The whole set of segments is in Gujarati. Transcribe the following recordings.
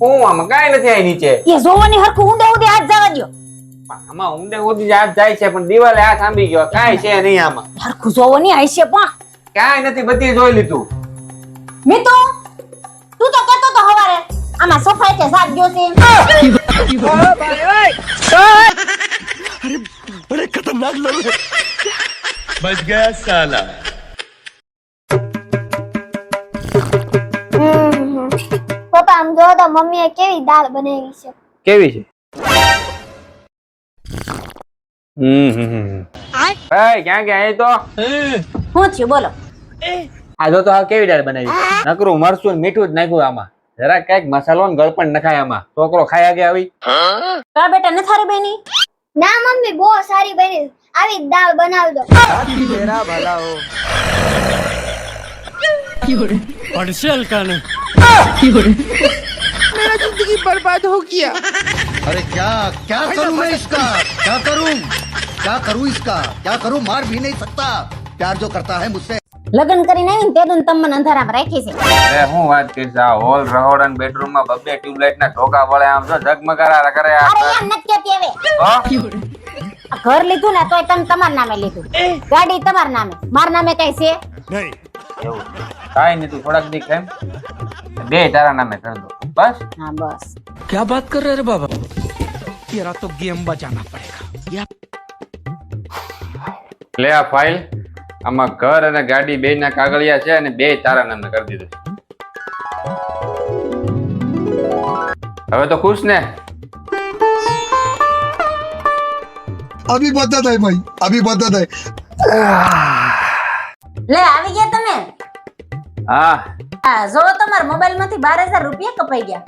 હું આમાં કાંઈ નથી આઈ નીચે. એ જોવાની હરખું ઊંડે ઉડે હાથ જવા દો આમાં ઊંડે ઉડી હાથ જાય છે પણ દિવાલે હાથ આંબી ગયો. કાંઈ છે નહીં આમાં. હરખું જોવાની આઈ છે પણ. કાંઈ નથી બધી જોઈ લીધું. મિતુ તું તો કહેતો તો હવારે આમાં સફાઈ છે? સાત ગયો છે અરે ખતરનાક લડો. બચ ગયા સાલા. મમ્મીએ કેવી દાળ બનાવી છે? કેવી છે? હમ હમ હમ. ક્યાં ગયા? એ તો? હું થયું? બોલો. આ જો તો આ કેવી દાળ બનાવી નકરું મરચું ને મીઠું જ નાખ્યું આમાં. જરા કંઈક મસાલો ને ગળપણ નખાય આમાં. છોકરો ખાયા ગયા આવી. કા બેટા ન થારી બેની? ના મમ્મી બહુ સારી બની. આવી દાળ બનાવજો अरे क्या क्या करूं मैं इसका क्या करूं क्या करूं इसका क्या करूं मार भी नहीं सकता प्यार जो करता है मुझसे લગ્ન કરીને આવીને તે દુન તમને અંધારામાં રાખી છે અરે હું વાત કરીશ આ હોલ રહોડા ને બેડરૂમ માં બબ્બે ટ્યુબલાઇટ ના ઢોકા વળે આમ જો ઝગમગારા કરે આ અરે એમ નથી કહેતી હવે હો? આ ઘર લીધું ને તોય તમે તમારા નામે લીધું ગાડી તમારા નામે મારા નામે કઈ છે એવું કાંઈ નહીં તું થોડાક દી કેમ બે તારા નામે કરી દો બસ હા બસ क्या बात कर रहे रे बाबा तेरा तो गेम बचाना पड़ेगा લે આ ફાઇલ આમાં ઘર અને ગાડી બે ના કાગળિયા છે અને બે તારા નામે કરી દીધું હવે તો ખુશ ને अभी बदत है भाई अभी बदत है લે આવી ગયા તમે હા હા જો તમારા મોબાઈલમાંથી બાર હજાર રૂપિયા કપાઈ ગયા.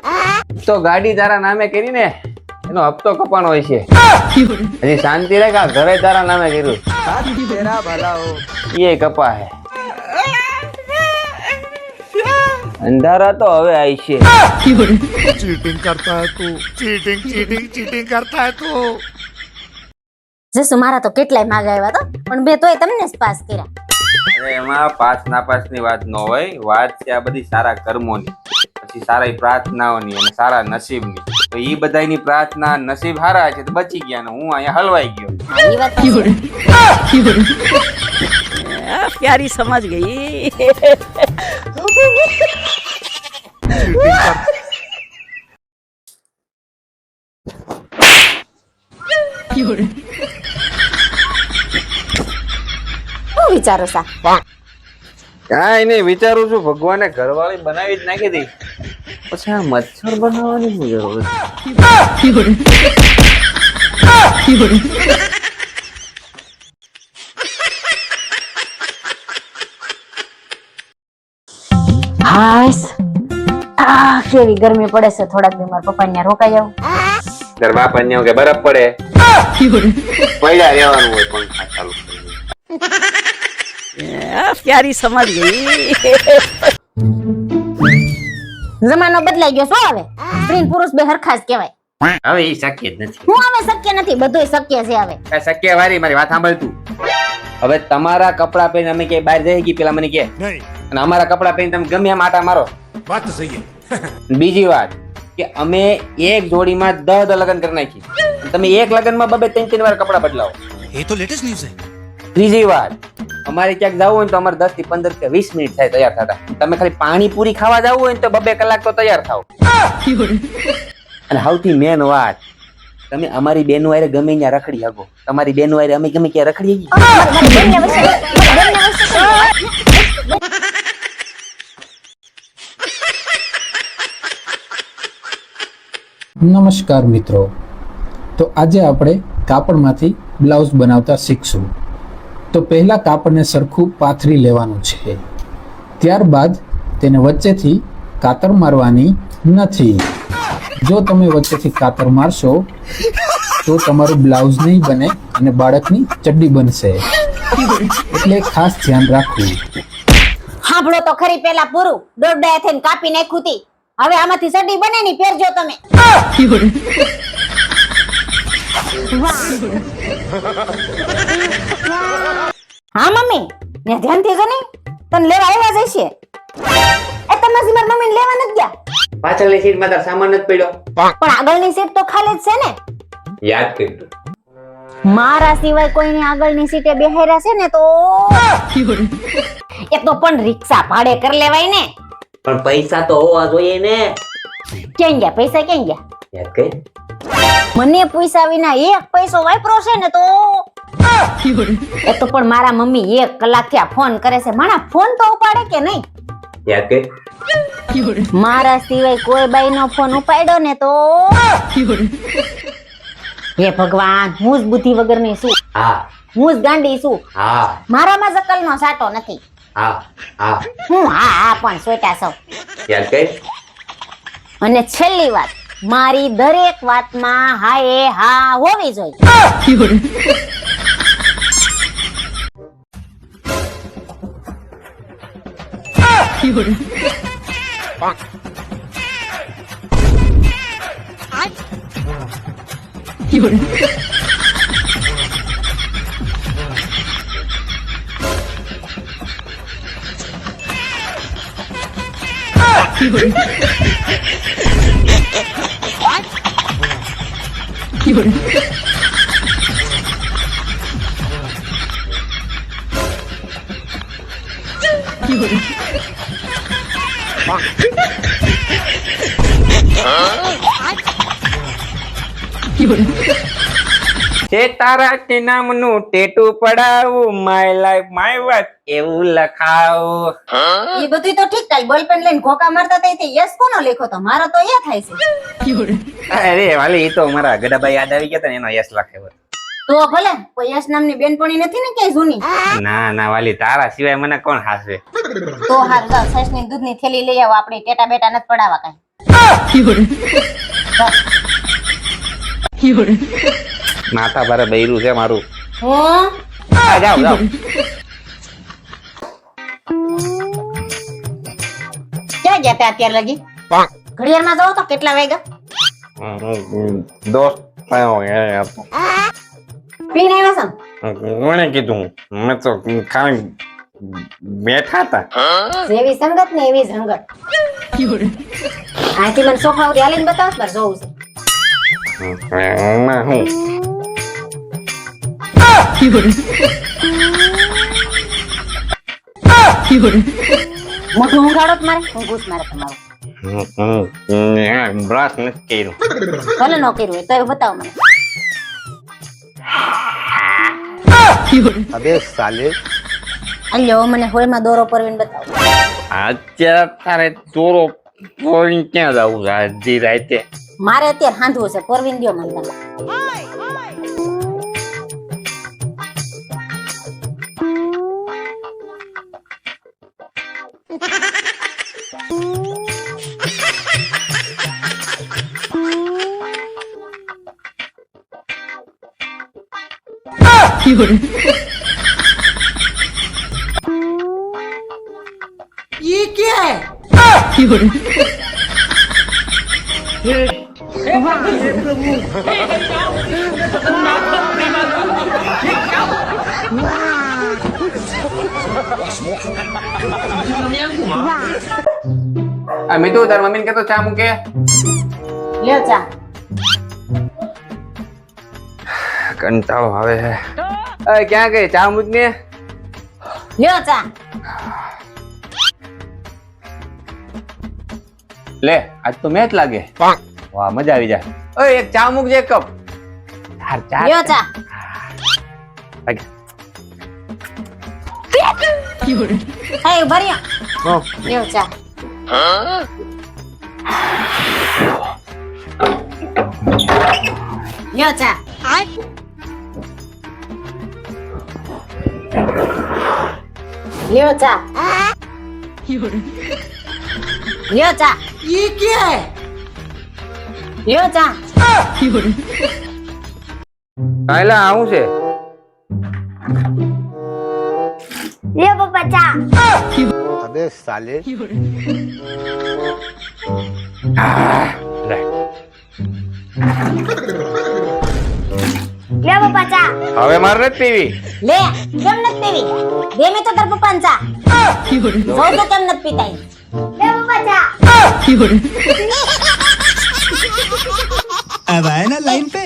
તો ગાડી તારા નામે કરીને એનો હપ્તો કપાણો હોય છે. હજી શાંતિ રહે કે ઘરે તારા નામે કર્યું. એ કપા હે અંધારા તો હવે આવી છે. ચીટિંગ કરતા હે તું. ચીટિંગ ચીટિંગ ચીટિંગ કરતા હે તું. જસુ મારા તો કેટલાય માગા આવ્યા તો પણ બે તોય તમને જ પાસ કર્યા. અરે એમાં પાસ નાપાસની વાત ન હોય વાત છે આ બધી સારા કર્મોની. પછી સારા પ્રાર્થનાઓની અને સારા નસીબની. તો બધા બધાની પ્રાર્થના નસીબ હારા છે તો બચી ગયા હું અહીંયા હલવાઈ ગયો. હા, સમજ ગઈ. તો શું વિચારો સા કાંઈ નહીં વિચારું છું. ભગવાને ઘરવાળી બનાવી જ નાખી દી પછી આ મચ્છર બનાવવાની શું જરૂર હાસ. આ કેવી ગરમી પડે છે. થોડાક દી મારા પપ્પા ત્યાં રોકાઈ આવું. તાર બાપા ને કે બરફ પડે? પડ્યા રહેવાનું હોય કરીને. પ્યારી સમજ ગઈ જમાનો બદલાઈ ગયો શું હવે. સ્ત્રી પુરુષ બે હરખા કહેવાય. હવે એ શક્ય જ નથી. હું હવે શક્ય નથી બધું શક્ય છે હવે. શક્ય વારી મારી વાત સાંભળ તું. હવે તમારા કપડા પહેરીને અમે કે બહાર જઈ ગઈ પેલા મને કે? અને અમારા કપડા પહેરીને તમે ગમે એમ આટા મારો. વાત તો સહી બીજી વાત કે અમે એક જોડીમાં દસ દસ લગ્ન કરી નાખી તમે એક લગ્નમાં બબે ત્રણ ત્રણ વાર કપડા બદલાવો. એ તો લેટેસ્ટ ન્યૂઝ છે. ત્રીજી વાત અમારે ક્યાંક જવું હોય તો અમારે દસથી પંદર કે વીસ મિનિટ થાય તૈયાર થતા. તમે ખાલી પાણીપુરી ખાવા જવું હોય તો બબે કલાક તો તૈયાર થાવ અને સૌથી મેન વાત, તમે અમારી બેનો વારે ગમે ત્યાં રખડી શકો તમારી બેનો વારે અમે ગમે ક્યાં રખડી નમસ્કાર મિત્રો. તો આજે આપણે કાપડમાંથી બ્લાઉઝ બનાવતા શીખશું. તો પહેલાં કાપડને સરખું પાથરી લેવાનું છે. ત્યારબાદ તેને વચ્ચેથી કાતર મારવાની નથી. જો તમે વચ્ચેથી કાતર મારશો, તો તમારું બ્લાઉઝ નહીં બને અને બાળકની ચડ્ડી બનશે. એટલે ખાસ ધ્યાન રાખવું. સાંભળો તો ખરી પેલા પૂરું. દોરડા થઈને કાપી નાખ્યું હતી હવે આમાંથી સડી બને ની પહેરજો તમે. હા મમ્મી. ને ધ્યાનથી જો ને. તને લેવા આવ્યા જ હશે. એ તમે મારી મમ્મીને લેવા નથી ગયા. પાછળની સીટમાં તાર સામાન નથી પડ્યો. પણ આગળની સીટ તો ખાલી જ છે ને. યાદ કર્યું મારા સિવાય કોઈની આગળની સીટે બેહેરા છે ને તો એ તો પણ રિક્ષા ભાડે કર લેવાય ને. પણ પૈસા તો હોવા જોઈએ ને. ક્યાં ગયા? પૈસા ક્યાં ગયા? યાદ કર. મને પૈસા વિના એક પૈસો વાપરો છે ને તો? એ તો પણ મારા મમ્મી એક કલાકથી ફોન કરે છે. માણા ફોન તો ઉપાડે કે નહીં? મારા સિવાય કોઈ બાઈ નો ફોન ઉપાડ્યો ને તો? હે ભગવાન હું જ બુદ્ધિ વગરની છું. શું હું જ ગાંડી છું. મારામાં જકલ નો સાટો નથી. હા હા. હું હા હા પણ સોટા સૌ. અને છેલ્લી વાત. મારી દરેક વાતમાં હા એ હા હોવી જોઈએ. 会儿。一会儿。啊！一会儿。તે તારા કે નામનું ટેટુ પડાવું માય લાઈફ માય વાત એવું લખાવું. એ બધું તો ઠીક થાય. બોલ પેન લઈને ઘોકા મારતા થાય તે યસ કોનો લેખો તો? મારો તો એ થાય છે. અરે વાલી એ તો મારા ગડાભાઈ યાદ આવી ગયા તને એનો યસ લખેલો તો ભલે કોઈ યશ નામની બેનપણી નથી ને ક્યાંય જૂની? ના ના વાલી તારા સિવાય મને કોણ હાસવે? તો હાલ જાવ સસની દૂધની થેલી લઈ આવો આપણે ટેટા બેટા નથી પડાવવા કાંઈ. માથા ભારે બૈરું છે મારું. હું? જાઓ જાઓ. ક્યાં ગયા તા અત્યારે લગી? ઘડિયાળમાં જાઓ તો કેટલા વાગ્યા? દોસ્ત થયો એ હતો. પીને આવ્યા છો? કોણે કીધું? મેં તો ખાલી બેઠા હતા જેવી સંગત ને એવી સંગત આથી મને સોફા ઉપર હાલીને બતાવો પર જોઉં છે. 有人，有人，મોટું હમ મને અબે સાલે અલ્યો મને હોલમાં દોરો અત્યારે ચોરો દોરો પરવીને ક્યાં જવું છે આજની રાતે મારે અત્યારે સાંધવું છે પરવીન દો મને 이거를 이게 이거를 대박 대박 આ મીતુ તાર મમ્મીને કહેતો ચા મૂકે લ્યો ચા કંટાળો આવે છે અય ક્યાં ગઈ ચા મૂક ને લ્યો ચા લે આજ તો મેચ લાગે વાહ મજા આવી જાય ઓય એક ચા મૂકજે એક કપ યાર ચા લ્યો ચા લાગે. હે ઊભા રહ્યો હો. લ્યો ચા લ્યો ચા લ્યો ચા લ્યો ચા લ્યો ચા કાયલા આવું છે લ્યો પપ્પા ચા अबे साले લે લ્યો પપ્પા ચા હવે મારે નથી પીવી લે કેમ નથી પીવી દે મેં તો તાર પપ્પાને ચા જોઉં તો કેમ નથી પીતા ઈ? લ્યો પપ્પા ચા अब आए ना लाइन पे